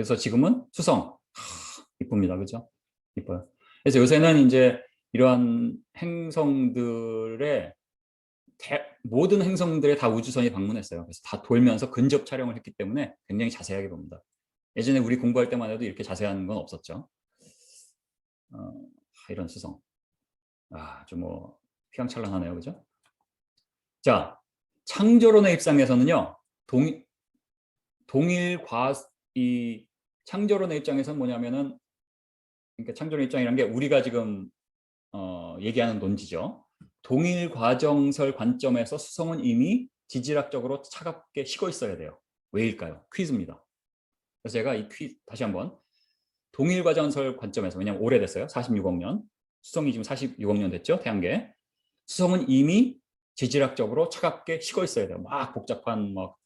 그래서 지금은 수성. 하, 이쁩니다. 그죠? 이뻐요. 그래서 요새는 이제 이러한 행성들의 대, 모든 행성들에 다 우주선이 방문했어요. 그래서 다 돌면서 근접 촬영을 했기 때문에 굉장히 자세하게 봅니다. 예전에 우리 공부할 때만 해도 이렇게 자세한 건 없었죠. 어, 이런 수성. 아, 좀뭐 휘황찬란하네요. 그죠? 자, 창조론의 입장에서는요. 동, 동일 과, 이 창조론의 입장에서는 뭐냐면은 그러니까 창조론 입장이란 게 우리가 지금 어, 얘기하는 논지죠. 동일 과정설 관점에서 수성은 이미 지질학적으로 차갑게 식어 있어야 돼요. 왜일까요? 퀴즈입니다. 그래서 제가 이 퀴즈 다시 한번 동일 과정설 관점에서 왜냐하면 오래됐어요. 46억 년. 수성이 지금 46억 년 됐죠. 태양계. 수성은 이미 지질학적으로 차갑게 식어 있어야 돼요. 막 복잡한 막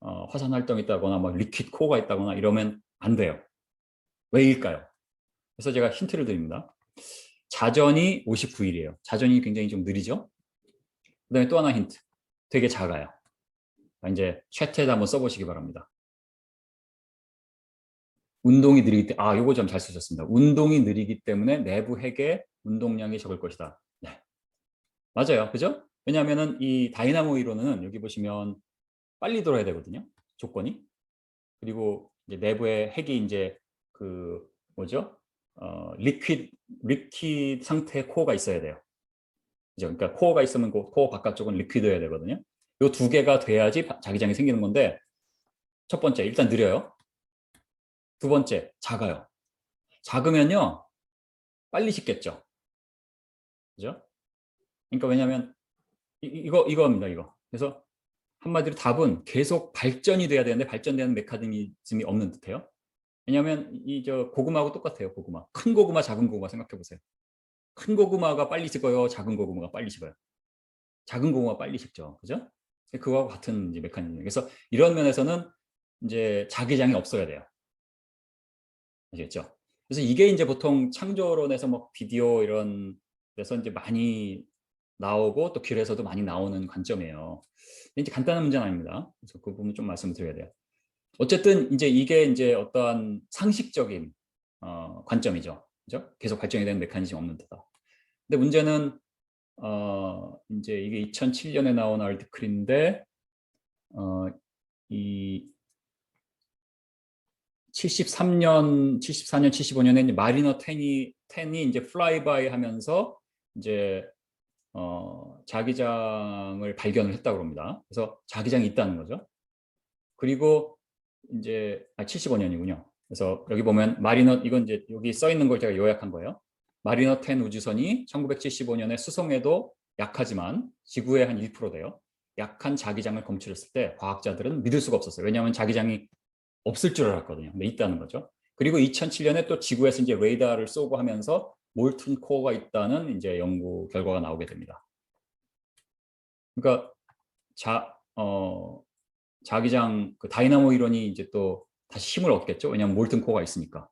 어, 화산 활동이 있다거나 막 리퀴드 코어가 있다거나 이러면 안 돼요. 왜일까요? 그래서 제가 힌트를 드립니다. 자전이 59일이에요. 자전이 굉장히 좀 느리죠? 그 다음에 또 하나 힌트. 되게 작아요. 이제 챗에다 한번 써보시기 바랍니다. 운동이 느리기 때문에, 아, 요거 좀 잘 쓰셨습니다. 운동이 느리기 때문에 내부 핵의 운동량이 적을 것이다. 네. 맞아요. 그죠? 왜냐하면은 이 다이나모 이론은 여기 보시면 빨리 돌아야 되거든요. 조건이. 그리고 내부의 핵이 이제 그 뭐죠? 어, 리퀴드 리퀴드 상태의 코어가 있어야 돼요. 그죠? 그러니까 코어가 있으면 그 코어 바깥쪽은 리퀴드여야 되거든요. 요 두 개가 돼야지 자기장이 생기는 건데 첫 번째 일단 느려요. 두 번째 작아요. 작으면요 빨리 식겠죠. 그죠? 그러니까 왜냐하면 이, 이거 이거입니다. 이거. 그래서 한마디로 답은 계속 발전이 돼야 되는데 발전되는 메커니즘이 없는 듯해요. 왜냐하면 이 저 고구마하고 똑같아요. 고구마. 큰 고구마, 작은 고구마 생각해 보세요. 큰 고구마가 빨리 식어요. 작은 고구마가 빨리 식어요. 작은 고구마 빨리 식죠. 그죠? 그거와 같은 이제 메커니즘. 그래서 이런 면에서는 이제 자기장이 없어야 돼요. 아시겠죠? 그래서 이게 이제 보통 창조론에서 뭐 비디오 이런 데서 이제 많이 나오고 또 길에서도 많이 나오는 관점이에요. 이제 간단한 문제는 아닙니다. 그래서 그 부분 좀 말씀을 드려야 돼요. 어쨌든 이제 이게 이제 어떠한 상식적인 어, 관점이죠. 그죠? 계속 발전이 되는 메커니즘 없는 데다. 근데 문제는 어, 이제 이게 2007년에 나온 아티클인데 어, 이 73년, 74년, 75년에 이제 마리너 텐이 텐이 이제 플라이바이 하면서 이제 어, 자기장을 발견을 했다고 합니다. 그래서 자기장이 있다는 거죠. 그리고 이제 아 75년이군요. 그래서 여기 보면 마리너 이건 이제 여기 써 있는 걸 제가 요약한 거예요. 마리너 10 우주선이 1975년에 수송에도 약하지만 지구의 한 1% 돼요. 약한 자기장을 검출했을 때 과학자들은 믿을 수가 없었어요. 왜냐하면 자기장이 없을 줄 알았거든요. 근데 있다는 거죠. 그리고 2007년에 또 지구에서 이제 레이더를 쏘고 하면서 몰튼 코어가 있다는 이제 연구 결과가 나오게 됩니다. 그러니까 자, 어, 자기장 그 다이나모 이론이 이제 또 다시 힘을 얻겠죠. 왜냐하면 몰튼 코어가 있으니까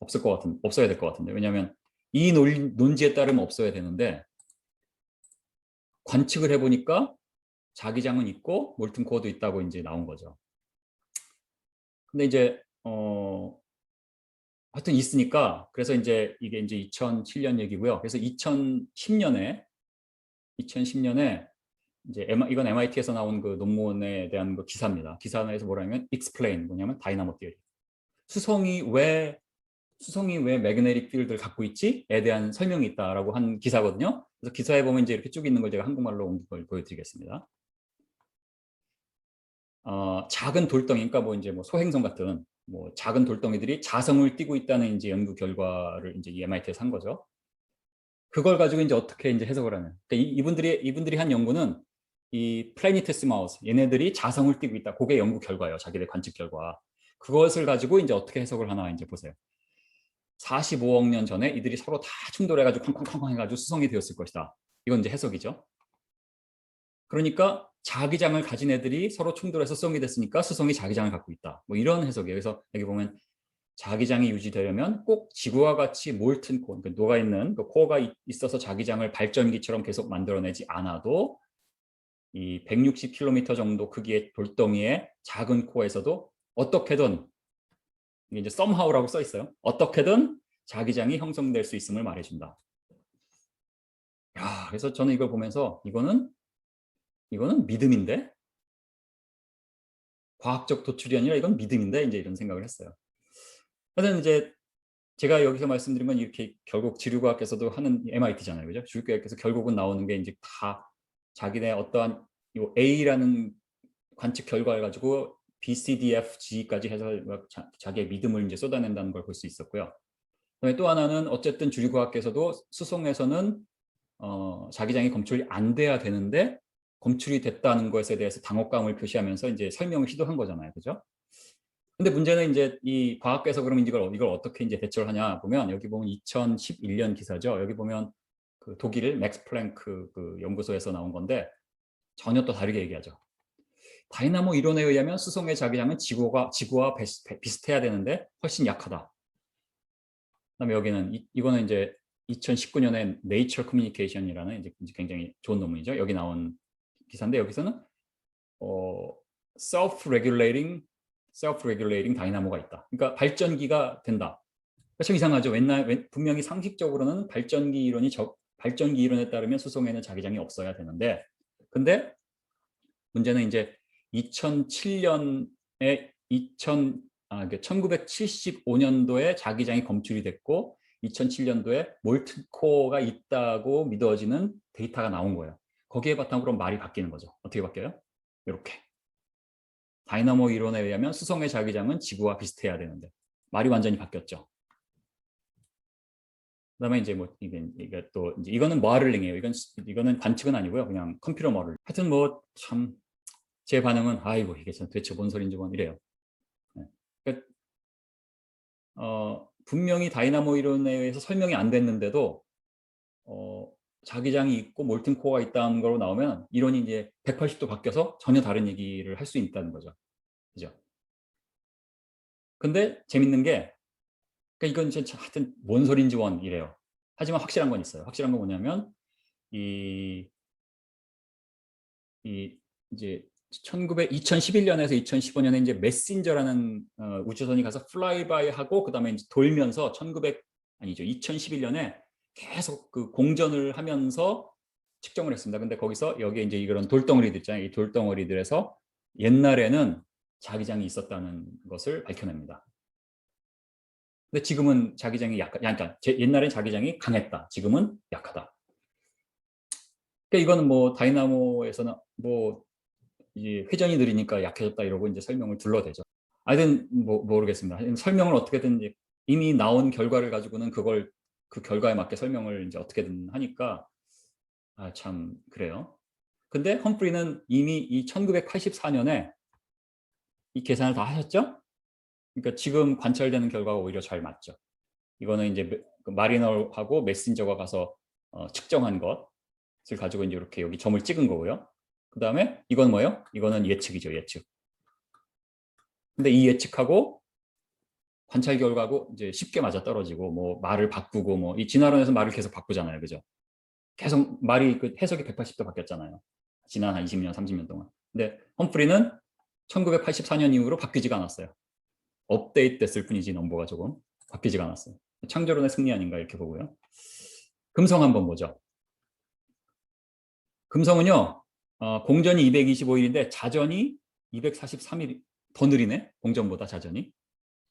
없을 것 같은 없어야 될 것 같은데 왜냐하면 이 논, 논지에 따르면 없어야 되는데 관측을 해보니까 자기장은 있고 몰튼 코어도 있다고 이제 나온 거죠. 근데 이제 어 하여튼 있으니까 그래서 이제 이게 이제 2007년 얘기고요. 그래서 2010년에 2010년에 이제 이건 MIT에서 나온 그 논문에 대한 그 기사입니다. 기사 내에서 뭐라면 explain 뭐냐면 다이나모 티어리. 수성이 왜 수성이 왜 매그네틱 필드를 갖고 있지에 대한 설명이 있다라고 한 기사거든요. 그래서 기사에 보면 이제 이렇게 쭉 있는 걸 제가 한국말로 옮긴 걸 보여드리겠습니다. 어, 작은 돌덩이, 그러니까 뭐 이제 뭐 소행성 같은 뭐 작은 돌덩이들이 자성을 띠고 있다는 이제 연구 결과를 이제 MIT에서 한 거죠. 그걸 가지고 이제 어떻게 이제 해석을 하는. 그러니까 이분들이 이분들이 한 연구는 이 플래니테스 마우스 얘네들이 자성을 띠고 있다. 그게 연구 결과예요. 자기들 관측 결과. 그것을 가지고 이제 어떻게 해석을 하나 이제 보세요. 45억 년 전에 이들이 서로 다 충돌해가지고 쾅쾅쾅쾅 해가지고 수성이 되었을 것이다. 이건 이제 해석이죠. 그러니까 자기장을 가진 애들이 서로 충돌해서 수성이 됐으니까 수성이 자기장을 갖고 있다. 뭐 이런 해석이에요. 그래서 여기 보면 자기장이 유지되려면 꼭 지구와 같이 몰튼 코어, 그러니까 녹아있는 그 코어가 있어서 자기장을 발전기처럼 계속 만들어내지 않아도 이 160km 정도 크기의 돌덩이의 작은 코어에서도 어떻게든 이게 이제 somehow라고 써 있어요. 어떻게든 자기장이 형성될 수 있음을 말해준다. 야, 그래서 저는 이걸 보면서 이거는 이거는 믿음인데 과학적 도출이 아니라 이건 믿음인데 이제 이런 생각을 했어요. 하여튼 이제 제가 여기서 말씀드린 건 이렇게 결국 지류과학에서도 하는 MIT잖아요, 그죠? 지류과학에서 결국은 나오는 게 이제 다 자기네 어떠한 이 A라는 관측 결과를 가지고 B, C, D, F, G까지 해서 자, 자기의 믿음을 이제 쏟아낸다는 걸 볼 수 있었고요. 그다음에 또 하나는 어쨌든 주류과학에서도 수송에서는 어, 자기장이 검출이 안 돼야 되는데 검출이 됐다는 것에 대해서 당혹감을 표시하면서 이제 설명을 시도한 거잖아요, 그죠? 근데 문제는 이제 이 과학계에서 그러면 이걸 이걸 어떻게 이제 대처를 하냐 보면 여기 보면 2011년 기사죠. 여기 보면 그 독일 맥스 플랭크 그 연구소에서 나온 건데 전혀 또 다르게 얘기하죠. 다이나모 이론에 의하면 수송의 자기장은 지구가 지구와 비슷해야 되는데 훨씬 약하다. 그다음에 여기는 이, 이거는 이제 2019년에 Nature Communication이라는 이제 굉장히 좋은 논문이죠. 여기 나온 기사인데 여기서는 어, self-regulating self-regulating 다이나모가 있다. 그러니까 발전기가 된다. 참 이상하죠. 옛날 분명히 상식적으로는 발전기 이론이 적, 발전기 이론에 따르면 수송에는 자기장이 없어야 되는데 근데 문제는 이제 2007년에 2000 아, 1975년도에 자기장이 검출이 됐고 2007년도에 몰튼 코어가 있다고 믿어지는 데이터가 나온 거예요. 거기에 바탕으로 말이 바뀌는 거죠. 어떻게 바뀌어요? 이렇게. 다이나모 이론에 의하면 수성의 자기장은 지구와 비슷해야 되는데 말이 완전히 바뀌었죠. 그다음에 이제 뭐 이게 이게 또 이거는 머를링이에요. 이건 이거는 관측은 아니고요. 그냥 컴퓨터 머를. 하여튼 뭐 참 제 반응은 아이고 이게 참 대체 뭔 소린지 뭐 이래요. 네. 그러니까 어, 분명히 다이나모 이론에 의해서 설명이 안 됐는데도 어, 자기장이 있고 몰튼 코어가 있다는 걸로 나오면 이론이 이제 180도 바뀌어서 전혀 다른 얘기를 할 수 있다는 거죠. 그죠? 근데 재밌는 게 그러니까 이건 진짜 하여튼 뭔 소린지 원 이래요. 하지만 확실한 건 있어요. 확실한 건 뭐냐면 이, 이 이제 1900, 2011년에서 2015년에 이제 메신저라는 어, 우주선이 가서 플라이바이 하고 그다음에 이제 돌면서 1900 아니죠 2011년에 계속 그 공전을 하면서 측정을 했습니다. 근데 거기서 여기에 이제 이런 돌덩어리들 있잖아요. 이 돌덩어리들에서 옛날에는 자기장이 있었다는 것을 밝혀냅니다. 근데 지금은 자기장이 약하, 그러니까 옛날엔 자기장이 강했다. 지금은 약하다. 그러니까 이거는 뭐 다이나모에서는 뭐 회전이 느리니까 약해졌다 이러고 이제 설명을 둘러대죠. 하여튼 뭐 모르겠습니다. 설명을 어떻게든 이미 나온 결과를 가지고는 그걸 그 결과에 맞게 설명을 이제 어떻게든 하니까 아 참 그래요. 근데 험프리는 이미 이 1984년에 이 계산을 다 하셨죠? 그러니까 지금 관찰되는 결과가 오히려 잘 맞죠. 이거는 이제 그 마리널하고 메신저가 가서 어, 측정한 것을 가지고 이제 이렇게 여기 점을 찍은 거고요. 그 다음에 이건 뭐예요? 이거는 예측이죠, 예측. 근데 이 예측하고 관찰 결과하고 이제 쉽게 맞아 떨어지고 뭐 말을 바꾸고 뭐 이 진화론에서 말을 계속 바꾸잖아요, 그죠? 계속 말이 그 해석이 180도 바뀌었잖아요. 지난 한 20년, 30년 동안. 근데 험프리는 1984년 이후로 바뀌지가 않았어요. 업데이트 됐을 뿐이지 넘버가 조금 바뀌지가 않았어요. 창조론의 승리 아닌가 이렇게 보고요. 금성 한번 보죠. 금성은요. 어, 공전이 225일인데 자전이 243일 더 느리네. 공전보다 자전이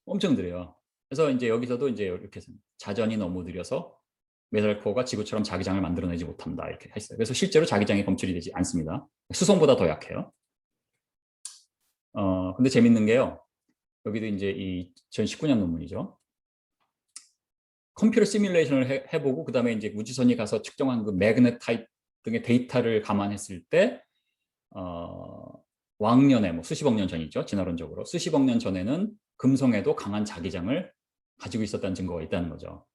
엄청 느려요. 그래서 이제 여기서도 이제 이렇게 자전이 너무 느려서 메달코어가 지구처럼 자기장을 만들어내지 못한다 이렇게 했어요. 그래서 실제로 자기장이 검출이 되지 않습니다. 수송보다 더 약해요. 어 근데 재밌는 게요. 여기도 이제 이 2019년 논문이죠. 컴퓨터 시뮬레이션을 해, 해보고 그 다음에 이제 우주선이 가서 측정한 그 매그넷 타입 등의 데이터를 감안했을 때 어, 왕년에 뭐 수십억 년 전이죠 진화론적으로 수십억 년 전에는 금성에도 강한 자기장을 가지고 있었다는 증거가 있다는 거죠.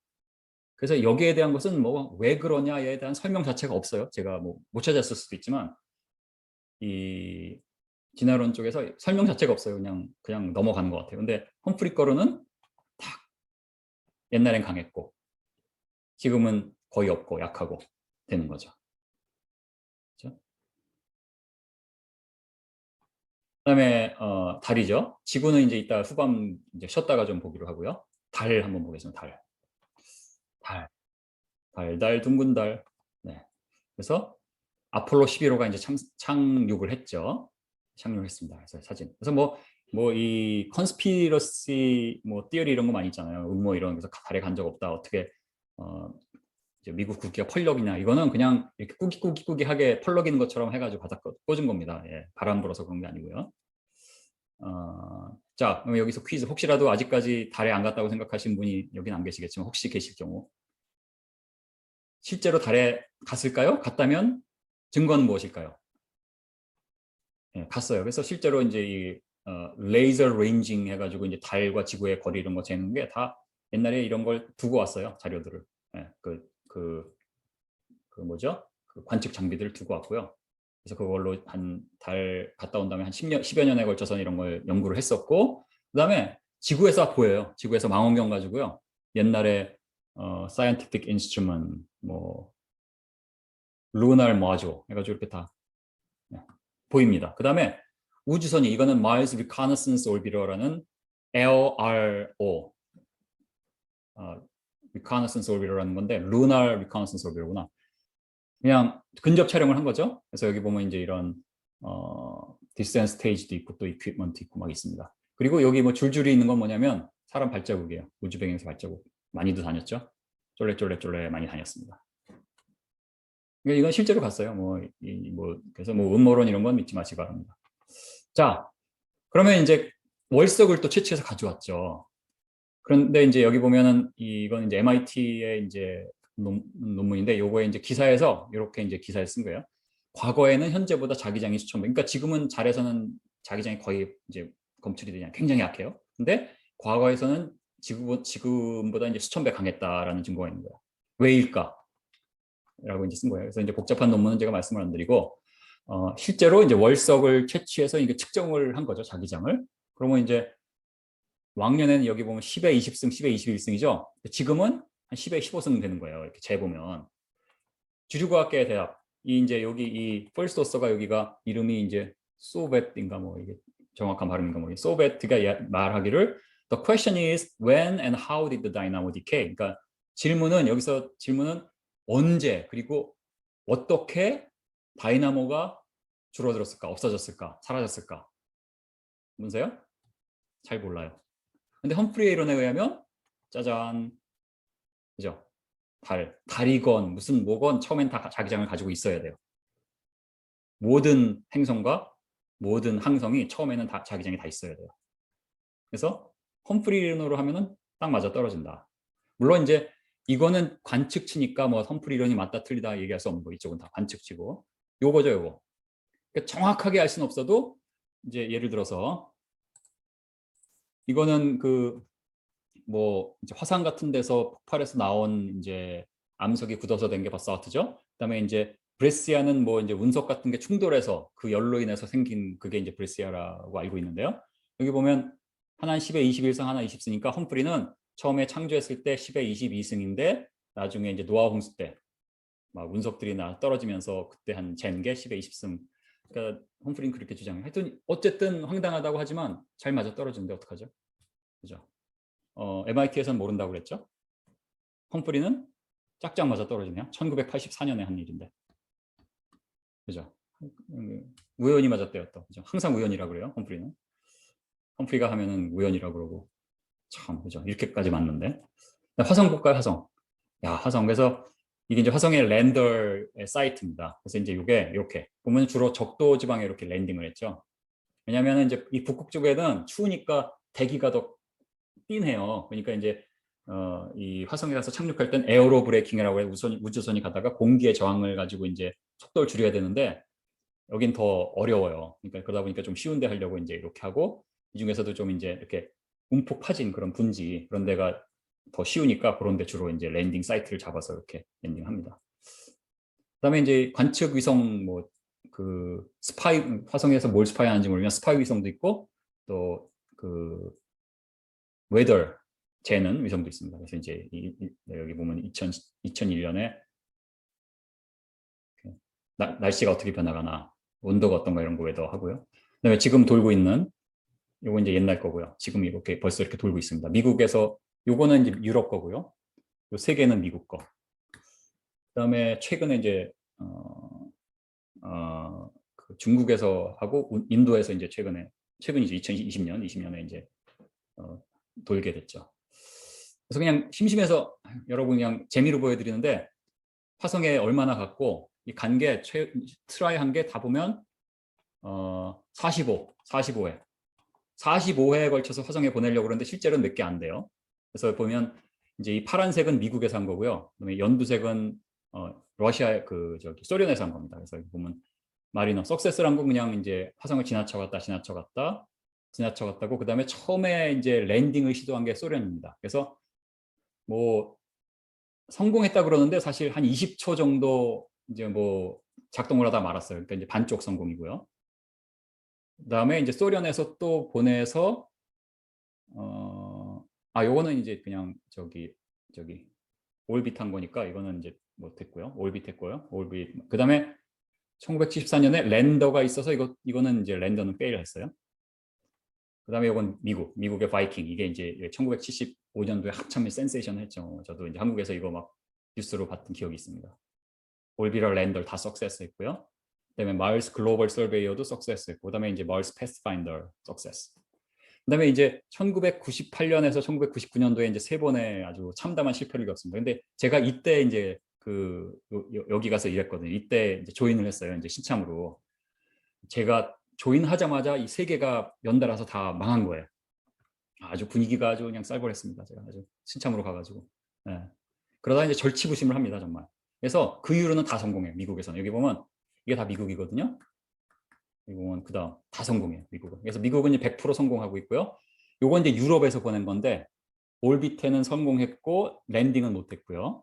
그래서 여기에 대한 것은 뭐 왜 그러냐에 대한 설명 자체가 없어요. 제가 뭐 못 찾았을 수도 있지만 이 진화론 쪽에서 설명 자체가 없어요. 그냥 그냥 넘어가는 것 같아요. 근데 험프리 거로는 딱 옛날엔 강했고 지금은 거의 없고 약하고 되는 거죠. 그다음에 어, 달이죠. 지구는 이제 이따 후밤 이제 쉬었다가 좀 보기로 하고요. 달 한번 보겠습니다. 달, 달, 달, 달, 둥근 달. 네. 그래서 아폴로 11호가 이제 참, 착륙을 했죠. 착륙했습니다. 그래서 사진. 그래서 뭐 뭐 이 컨스피러시 뭐 띠어리 이런 거 많이 있잖아요. 음모 이런 그래서 달에 간 적 없다. 어떻게 어 미국 국기가 펄럭이냐 이거는 그냥 이렇게 꾸기꾸기꾸기하게 펄럭이는 것처럼 해가지고 바닥 꽂은 겁니다. 예, 바람 불어서 그런 게 아니고요. 어, 자, 그럼 여기서 퀴즈 혹시라도 아직까지 달에 안 갔다고 생각하신 분이 여기는 안 계시겠지만 혹시 계실 경우 실제로 달에 갔을까요? 갔다면 증거는 무엇일까요? 예, 갔어요. 그래서 실제로 이제 이 어, 레이저 레인징 해가지고 이제 달과 지구의 거리 이런 거 재는 게 다 옛날에 이런 걸 두고 왔어요 자료들을. 예, 그, 그, 그 뭐죠? 그 관측 장비들을 두고 왔고요. 그래서 그걸로 한 달 갔다 온 다음에 한 10년, 10여 년에 걸쳐서 이런 걸 연구를 했었고, 그 다음에 지구에서 보여요. 지구에서 망원경 가지고요. 옛날에 어, scientific instrument, 뭐 lunar module 해가지고 이렇게 다 네, 보입니다. 그 다음에 우주선이 이거는 Mars Reconnaissance Orbiter라는 LRO 어, Reconnaissance Orbiter라는 건데 Lunar Reconnaissance Orbiter구나. 그냥 근접 촬영을 한 거죠. 그래서 여기 보면 이제 이런 어, 디센스 스테이지도 있고 또 이퀴먼트 있고 막 있습니다. 그리고 여기 뭐 줄줄이 있는 건 뭐냐면 사람 발자국이에요. 우주 배경에서 발자국 많이도 다녔죠. 쫄래쫄래쫄래 많이 다녔습니다. 그러니까 이건 실제로 갔어요. 뭐, 이, 뭐 그래서 뭐 음모론 이런 건 믿지 마시기 바랍니다. 자, 그러면 이제 월석을 또 채취해서 가져왔죠. 그런데 이제 여기 보면은 이건 이제 MIT의 이제 논, 문인데 요거에 이제 기사에서 이렇게 이제 기사에 쓴 거예요. 과거에는 현재보다 자기장이 수천 배. 그러니까 지금은 잘해서는 자기장이 거의 이제 검출이 되냐 굉장히 약해요. 근데 과거에서는 지금, 지금 보다 이제 수천 배 강했다라는 증거가 있는 거예요. 왜일까? 라고 이제 쓴 거예요. 그래서 이제 복잡한 논문은 제가 말씀을 안 드리고 어, 실제로 이제 월석을 채취해서 이게 측정을 한 거죠 자기장을. 그러면 이제 왕년에는 여기 보면 10에 20승, 10에 21승이죠. 지금은 한 10에 15승 되는 거예요. 이렇게 재보면 주주과학계 대학 이 이제 여기 이 펄스토서가 여기가 이름이 이제 소벳인가 뭐 이게 정확한 발음인가 뭐 소벳가 말하기를 The question is when and how did the dynamo decay? 그러니까 질문은 여기서 질문은 언제 그리고 어떻게 다이나모가 줄어들었을까 없어졌을까 사라졌을까 문세요? 잘 몰라요. 근데 험프리의 이론에 의하면 짜잔 그죠? 달, 달이건 무슨 뭐건 처음엔 다 자기장을 가지고 있어야 돼요. 모든 행성과 모든 항성이 처음에는 다 자기장이 다 있어야 돼요. 그래서 험프리 이론으로 하면은 딱 맞아 떨어진다. 물론 이제 이거는 관측치니까 뭐 험프리 이론이 맞다 틀리다 얘기할 수 없는 거 이쪽은 다 관측치고 요거죠 요거. 그러니까 정확하게 알 수는 없어도 이제 예를 들어서 이거는 그 뭐 화산 같은 데서 폭발해서 나온 이제 암석이 굳어서 된 게 바사트죠. 그다음에 이제 브레시아는 뭐 이제 운석 같은 게 충돌해서 그 열로 인해서 생긴 그게 이제 브레시아라고 알고 있는데요. 여기 보면 하나는 10에 21승, 하나 20승이니까 험프리는 처음에 창조했을 때 10에 22승인데 나중에 이제 노아 홍수 때 막 운석들이 나 떨어지면서 그때 한잰게 10에 20승. 그러니까 험프리는 그렇게 주장해. 하여튼 어쨌든 황당하다고 하지만 잘 맞아 떨어지는데 어떡하죠? 그죠? 어, MIT에서는 모른다고 그랬죠? 험프리는 짝짝 맞아 떨어지네요. 1984년에 한 일인데. 그죠? 우연히 맞았대요 또. 그죠? 항상 우연이라고 그래요. 험프리는. 험프리가 하면은 우연이라고 그러고. 참, 그죠? 이렇게까지 맞는데. 화성 볼까요? 화성. 야, 화성. 그래서 이게 이제 화성의 랜더의 사이트입니다. 그래서 이제 이게 이렇게 보면 주로 적도 지방에 이렇게 랜딩을 했죠. 왜냐하면 이제 이 북극 쪽에는 추우니까 대기가 더 띵해요. 그러니까 이제 어, 이 화성에 가서 착륙할 땐 에어로 브레이킹이라고 해 우선, 우주선이 가다가 공기의 저항을 가지고 이제 속도를 줄여야 되는데 여긴 더 어려워요. 그러니까 그러다 보니까 좀 쉬운데 하려고 이제 이렇게 하고 이 중에서도 좀 이제 이렇게 움푹 파진 그런 분지 그런 데가 더 쉬우니까 그런 데 주로 이제 랜딩 사이트를 잡아서 이렇게 랜딩합니다. 그다음에 이제 관측 위성 뭐 그 스파이 화성에서 뭘 스파이하는지 모르면 스파이 위성도 있고 또 그 웨더 재는 위성도 있습니다. 그래서 이제 이, 이, 네, 여기 보면 2000, 2001년에 나, 날씨가 어떻게 변화가나 온도가 어떤가 이런 거 웨더 하고요. 그다음에 지금 돌고 있는 요거 이제 옛날 거고요. 지금 이렇게 벌써 이렇게 돌고 있습니다. 미국에서 요거는 이제 유럽 거고요. 요 세 개는 미국 거. 그다음에 최근에 이제 어, 어, 그 중국에서 하고 우- 인도에서 이제 최근에 최근이죠. 2020년, 20년에 이제 어, 돌게 됐죠. 그래서 그냥 심심해서 여러분 그냥 재미로 보여드리는데 화성에 얼마나 갔고 이 간게 트라이 한 게 다 보면 어, 45, 45회, 45회에 걸쳐서 화성에 보내려고 그러는데 실제로는 몇 개 안 돼요. 그래서 보면 이제 이 파란색은 미국에서 한 거고요. 그다음에 연두색은 어, 러시아 그 저기 소련에서 한 겁니다. 그래서 여기 보면 마리너 석세스란 건 그냥 이제 화성을 지나쳐갔다 지나쳐갔다 지나쳐갔다고 그다음에 처음에 이제 랜딩을 시도한 게 소련입니다. 그래서 뭐 성공했다 그러는데 사실 한 20초 정도 이제 뭐 작동을 하다 말았어요. 그러니까 이제 반쪽 성공이고요. 그다음에 이제 소련에서 또 보내서 어, 아 요거는 이제 그냥 저기 저기 올빗한 거니까 이거는 이제 못했고요. 올빗 했고요. 올빗. 그다음에 1974년에 랜더가 있어서 이거 이거는 이제 랜더는 페일 했어요. 그 다음에 이건 미국, 미국의 바이킹 이게 이제 1975년도에 합참 센세이션 했죠. 저도 이제 한국에서 이거 막 뉴스로 봤던 기억이 있습니다. 올비럴 랜더 다 석세스 했고요. 그다음에 마을스 글로벌 서베이어도 석세스 했고 그다음에 이제 마을스 패스파인더 석세스. 그다음에 이제 1998년에서 1999년도에 이제 세 번의 아주 참담한 실패를 겪었습니다. 근데 제가 이때 이제 그 여기 가서 일했거든요. 이때 이제 조인을 했어요. 이제 신참으로. 제가 조인하자마자 이 세 개가 연달아서 다 망한 거예요. 아주 분위기가 아주 그냥 쌀벌했습니다. 제가 아주 신참으로 가가지고. 예. 그러다 이제 절치부심을 합니다. 정말. 그래서 그 이후로는 다 성공해요. 미국에서는. 여기 보면 이게 다 미국이거든요. 여기 보면 그 다음 다 성공해요. 미국은. 그래서 미국은 이제 100% 성공하고 있고요. 요건 이제 유럽에서 보낸 건데 올비트는 성공했고 랜딩은 못했고요.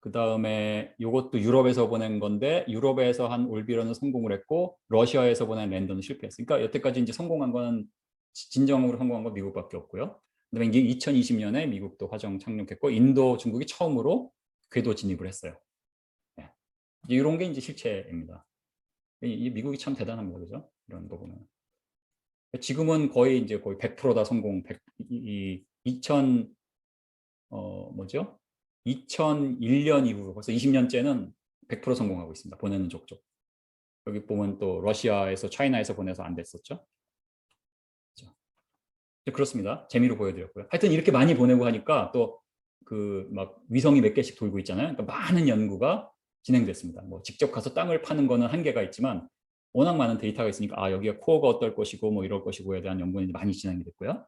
그 다음에 이것도 유럽에서 보낸 건데 유럽에서 한 올비러는 성공을 했고 러시아에서 보낸 랜더는 실패했어요. 그러니까 여태까지 이제 성공한 지- 진정으로 성공한 건 미국밖에 없고요. 그다음에 이게 2020년에 미국도 화성 착륙했고 인도, 중국이 처음으로 궤도 진입을 했어요. 네. 이런 게 이제 실체입니다. 이, 이 미국이 참 대단합니다, 그죠? 이런 거 보면. 지금은 거의 이제 거의 100%다 성공. 100, 이, 이 2000, 어, 뭐죠? 2001년 이후 벌써 20년째는 100% 성공하고 있습니다. 보내는 족족. 여기 보면 또 러시아에서 차이나에서 보내서 안 됐었죠. 그렇습니다. 재미로 보여드렸고요. 하여튼 이렇게 많이 보내고 하니까 또 그 막 위성이 몇 개씩 돌고 있잖아요. 그러니까 많은 연구가 진행됐습니다. 뭐 직접 가서 땅을 파는 거는 한계가 있지만 워낙 많은 데이터가 있으니까 아 여기가 코어가 어떨 것이고 뭐 이럴 것이고에 대한 연구는 많이 진행이 됐고요.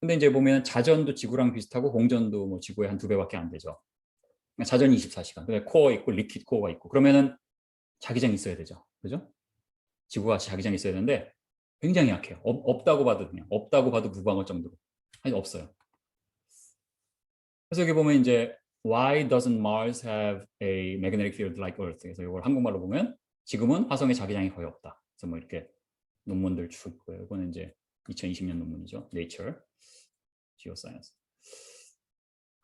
근데 이제 보면 자전도 지구랑 비슷하고 공전도 뭐 지구의 한 두 배밖에 안 되죠. 자전이 24시간. 근데 코어 있고 리퀴드 코어가 있고 그러면은 자기장이 있어야 되죠. 그죠? 지구가 자기장이 있어야 되는데 굉장히 약해요. 없, 없다고 봐도 그냥 없다고 봐도 무방할 정도로. 아니 없어요. 그래서 여기 보면 이제 Why doesn't Mars have a magnetic field like Earth? 그래서 이걸 한국말로 보면 지금은 화성에 자기장이 거의 없다. 그래서 뭐 이렇게 논문들 쭉 있고요. 이거는 이제 2020년 논문이죠. Nature Geoscience.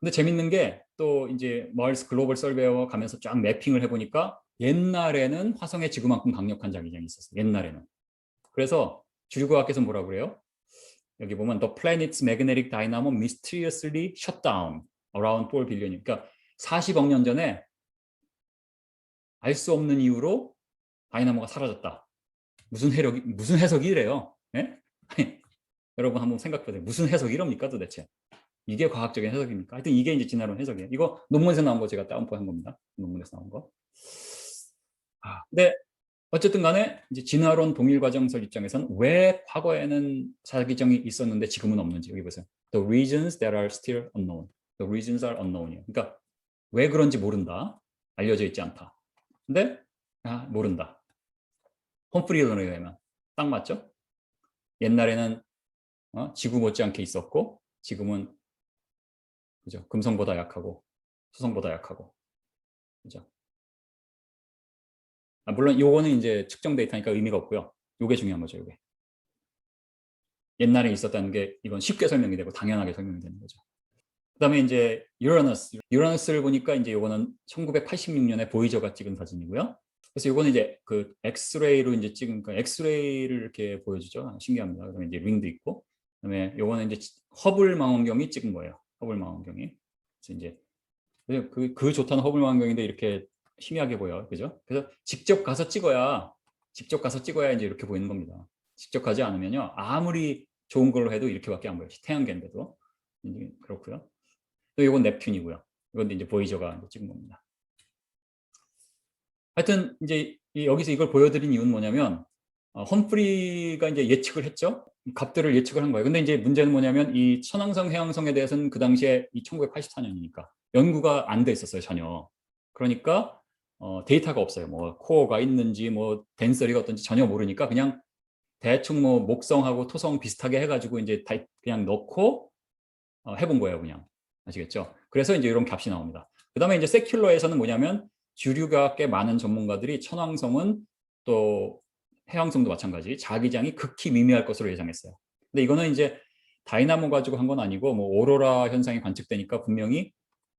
근데 재밌는 게 또 이제 마을스 글로벌 설베어 가면서 쫙 매핑을 해보니까 옛날에는 화성에 지구만큼 강력한 자기장이 있었어요. 옛날에는. 그래서 주류과학에서 뭐라 그래요? 여기 보면 the planet's magnetic dynamo mysteriously shut down around 4 billion. 그러니까 40억 년 전에 알 수 없는 이유로 다이나모가 사라졌다. 무슨 해석이 무슨 해석이 이래요? 예? 여러분 한번 생각해 보세요. 무슨 해석이 이럽니까 도대체? 이게 과학적인 해석입니까? 하여튼 이게 이제 진화론 해석이에요. 이거 논문에서 나온 거 제가 다운포한 겁니다. 논문에서 나온 거. 아, 근데 어쨌든 간에 이제 진화론 동일 과정설 입장에서는 왜 과거에는 자기정이 있었는데 지금은 없는지 여기 보세요. The reasons that are still unknown. The reasons are unknown이에요. 그러니까 왜 그런지 모른다. 알려져 있지 않다. 근데 아, 모른다. 험프리 논에 의하면 딱 맞죠? 옛날에는 어, 지구 못지않게 있었고 지금은 그죠? 금성보다 약하고 수성보다 약하고 그죠? 아, 물론 요거는 이제 측정 데이터니까 의미가 없고요. 요게 중요한 거죠, 요게. 옛날에 있었다는 게 이건 쉽게 설명이 되고 당연하게 설명이 되는 거죠. 그다음에 이제 유라너스. 유라너스를 보니까 이제 요거는 1986년에 보이저가 찍은 사진이고요. 그래서 이거는 이제 그 엑스레이로 이제 찍은 그 엑스레이를 이렇게 보여주죠. 아, 신기합니다. 그다음에 이제 링도 있고, 그다음에 요거는 이제 허블 망원경이 찍은 거예요. 허블 망원경이. 그래서 이제 그, 그 좋다는 허블 망원경인데 이렇게 희미하게 보여, 그죠? 그래서 직접 가서 찍어야 직접 가서 찍어야 이제 이렇게 보이는 겁니다. 직접 가지 않으면요, 아무리 좋은 걸로 해도 이렇게밖에 안 보여요. 태양계인데도 그렇고요. 또 이건 넵튠이고요. 이건 이제 보이저가 찍은 겁니다. 하여튼 이제 여기서 이걸 보여드린 이유는 뭐냐면 어, 험프리가 이제 예측을 했죠. 값들을 예측을 한 거예요. 근데 이제 문제는 뭐냐면 이 천왕성, 해왕성에 대해서는 그 당시에 이 1984년이니까 연구가 안 돼 있었어요 전혀. 그러니까 어, 데이터가 없어요. 뭐 코어가 있는지 뭐 덴서리가 어떤지 전혀 모르니까 그냥 대충 뭐 목성하고 토성 비슷하게 해가지고 이제 다 그냥 넣고 어, 해본 거예요, 그냥 아시겠죠? 그래서 이제 이런 값이 나옵니다. 그 다음에 이제 세큘러에서는 뭐냐면 주류가 꽤 많은 전문가들이 천왕성은 또 해왕성도 마찬가지 자기장이 극히 미미할 것으로 예상했어요. 근데 이거는 이제 다이나모 가지고 한 건 아니고 뭐 오로라 현상이 관측되니까 분명히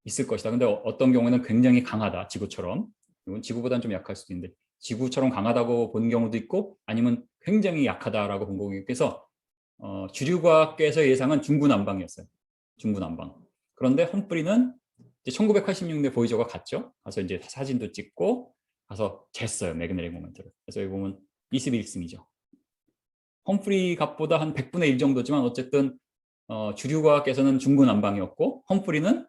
있을 것이다. 근데 어떤 경우는 굉장히 강하다. 지구처럼. 이건 지구보다는 좀 약할 수도 있는데 지구처럼 강하다고 본 경우도 있고 아니면 굉장히 약하다라고 본 거고 그래서 어, 주류과학계에서 예상은 중구난방이었어요. 중구난방. 그런데 험프리는 이제 1986년에 보이저가 갔죠. 가서 이제 사진도 찍고 가서 쟀어요. 매그네릭 모멘트를. 그래서 여기 보면 21승이죠. 험프리 값보다 한 100분의 1 정도지만 어쨌든 어, 주류 과학에서는 중구난방이었고 험프리는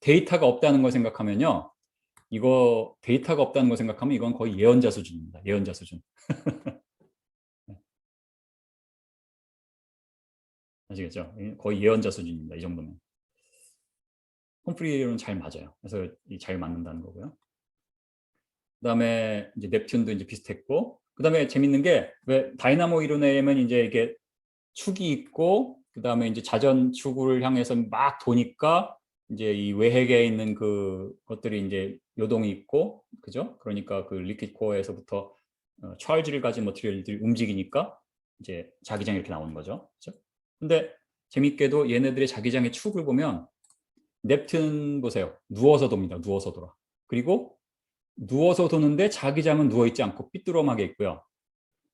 데이터가 없다는 걸 생각하면요. 이거 데이터가 없다는 걸 생각하면 이건 거의 예언자 수준입니다. 예언자 수준. 아시겠죠? 거의 예언자 수준입니다. 이 정도면. 홈프리로는 잘 맞아요. 그래서 잘 맞는다는 거고요. 그다음에 이제 넵튠도 이제 비슷했고, 그다음에 재밌는 게 왜 다이나모 이론에면 이제 이게 축이 있고, 그다음에 이제 자전 축을 향해서 막 도니까 이제 이 외핵에 있는 그 것들이 이제 요동이 있고, 그죠? 그러니까 그 리퀴드 코어에서부터 어, 찰지를 가진 머티리얼들이 움직이니까 이제 자기장이 이렇게 나오는 거죠. 그죠? 근데 재밌게도 얘네들의 자기장의 축을 보면 넵튠 보세요. 누워서 돕니다. 누워서 돌아. 그리고 누워서 도는데 자기장은 누워있지 않고 삐뚤어하게 있고요.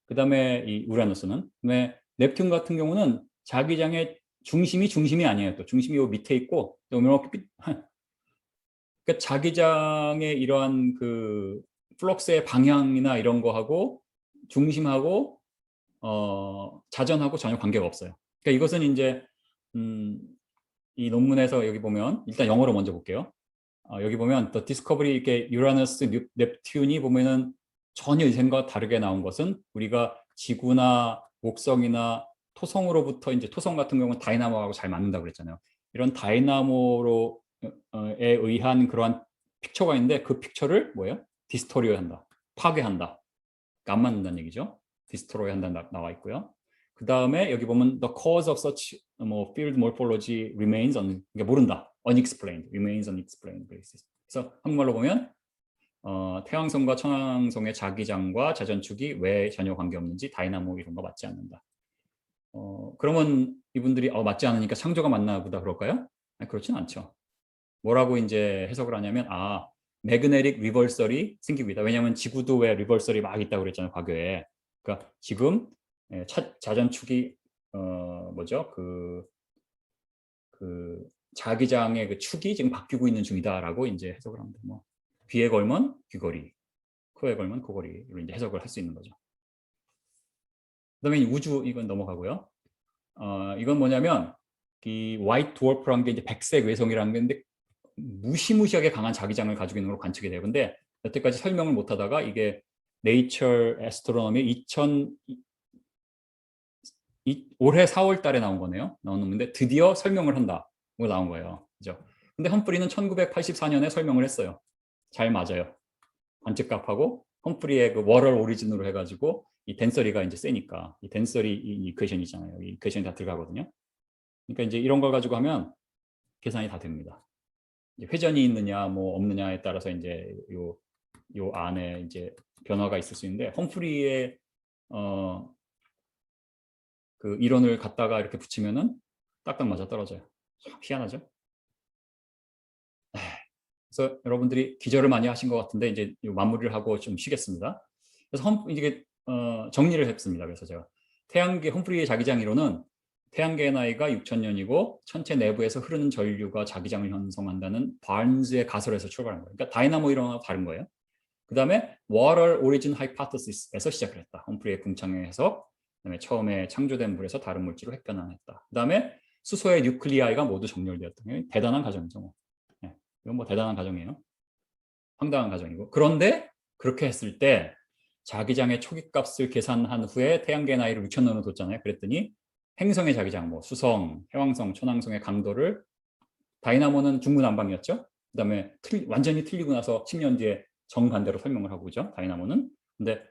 그 다음에 이 우라노스는 그다음에 넵튠 같은 경우는 자기장의 중심이 중심이 아니에요. 또 중심이 요 밑에 있고 이렇게 삐... 그러니까 자기장의 이러한 그 플럭스의 방향이나 이런 거하고 중심하고 어, 자전하고 전혀 관계가 없어요. 그러니까 이것은 이제 음, 이 논문에서 여기 보면 일단 영어로 먼저 볼게요. 어, 여기 보면 The Discovery 이렇게 유라너스, 넵튠이 보면은 전혀 이생과 다르게 나온 것은 우리가 지구나 목성이나 토성으로부터 이제 토성 같은 경우는 다이나모하고 잘 맞는다고 그랬잖아요. 이런 다이나모로에 의한 그러한 픽처가 있는데 그 픽처를 뭐예요? 디스토리어 한다. 파괴한다. 안 맞는다는 얘기죠. 디스토로이 한다 나와 있고요. 그 다음에 여기 보면 the cause of such 뭐 field morphology remains un, 그러니까 모른다. unexplained, remains unexplained basis. 그래서 한국말로 보면 어, 태양성과 천왕성의 자기장과 자전축이 왜 전혀 관계없는지 다이나모 이런 거 맞지 않는다. 어, 그러면 이분들이 어, 맞지 않으니까 창조가 맞나 보다 그럴까요? 아니, 그렇진 않죠. 뭐라고 이제 해석을 하냐면 아 매그네릭 리버설이 있다. 왜냐하면 지구도 왜 리버설이 막 있다고 그랬잖아요. 과거에. 그러니까 지금 예, 차, 자전축이 어 뭐죠 그, 그 자기장의 그 축이 지금 바뀌고 있는 중이다라고 이제 해석을 합니다. 뭐 귀에 걸면 귀걸이, 코에 걸면 코걸이로 이제 해석을 할 수 있는 거죠. 그다음에 우주 이건 넘어가고요. 어 이건 뭐냐면 이 화이트 드워프라는 게 이제 백색 외성이라는 건데 무시무시하게 강한 자기장을 가지고 있는 걸로 관측이 돼요. 근데 여태까지 설명을 못 하다가 이게 네이처 2000 이, 올해 4월 달에 나온 거네요. 놈인데 드디어 설명을 한다. 뭐 나온 거예요. 그죠? 근데 험프리는 1984년에 설명을 했어요. 잘 맞아요. 관측값하고 험프리의 그 월얼 오리진으로 해가지고 이 덴서리가 이제 세니까 이 덴서리 이 이퀘션이잖아요. 이 이퀘션이 다 들어가거든요. 그러니까 이제 이런 걸 가지고 하면 계산이 다 됩니다. 회전이 있느냐 뭐 없느냐에 따라서 이제 요, 요 안에 이제 변화가 있을 수 있는데 험프리의 어, 그 이론을 갖다가 이렇게 붙이면은 딱딱 맞아 떨어져요. 희한하죠? 그래서 여러분들이 기절을 많이 하신 것 같은데 이제 이 마무리를 하고 좀 쉬겠습니다. 그래서 험, 이게 어, 정리를 했습니다. 그래서 제가 태양계 험프리의 자기장 이론은 태양계의 나이가 6천년이고 천체 내부에서 흐르는 전류가 자기장을 형성한다는 바른스의 가설에서 출발한 거예요. 그러니까 다이나모 이론과 다른 거예요. 그 다음에 Water Origin Hypothesis에서 시작을 했다. 험프리의 궁창의 해석. 그다음에 처음에 창조된 물에서 다른 물질로 핵변환했다. 그 다음에 수소의 뉴클리아이가 모두 정렬되었다. 대단한 가정이죠. 뭐. 네, 이건 뭐 대단한 가정이에요. 황당한 가정이고. 그런데 그렇게 했을 때 자기장의 초기값을 계산한 후에 태양계 나이를 6천 년으로 뒀잖아요. 그랬더니 행성의 자기장, 뭐 수성, 해왕성, 천왕성의 강도를 다이나모는 중구난방이었죠. 그다음에 틀, 완전히 틀리고 나서 10년 뒤에 정반대로 설명을 하고 그죠. 다이나모는. 근데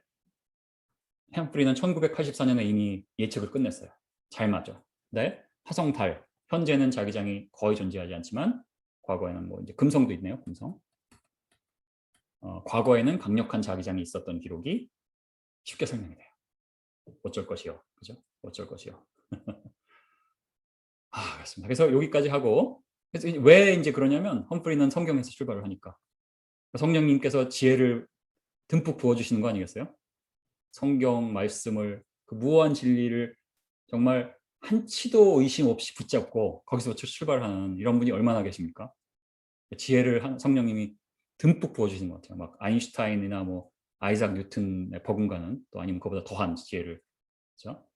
햄프리는 1984년에 이미 예측을 끝냈어요. 잘 맞아. 네. 화성, 달. 현재는 자기장이 거의 존재하지 않지만 과거에는 뭐 이제 금성도 있네요. 금성. 어, 과거에는 강력한 자기장이 있었던 기록이 쉽게 설명이 돼요. 어쩔 것이요. 그죠? 어쩔 것이요. 아, 그렇습니다. 그래서 여기까지 하고 그래서 왜 이제 그러냐면 험프리는 성경에서 출발을 하니까 성령님께서 지혜를 듬뿍 부어주시는 거 아니겠어요? 성경 말씀을 그 무한 진리를 정말 한치도 의심 없이 붙잡고 거기서부터 출발하는 이런 분이 얼마나 계십니까? 지혜를 성령님이 듬뿍 부어주시는 것 같아요. 막 아인슈타인이나 뭐 아이작 뉴튼의 버금가는 또 아니면 그보다 더한 지혜를 그렇죠?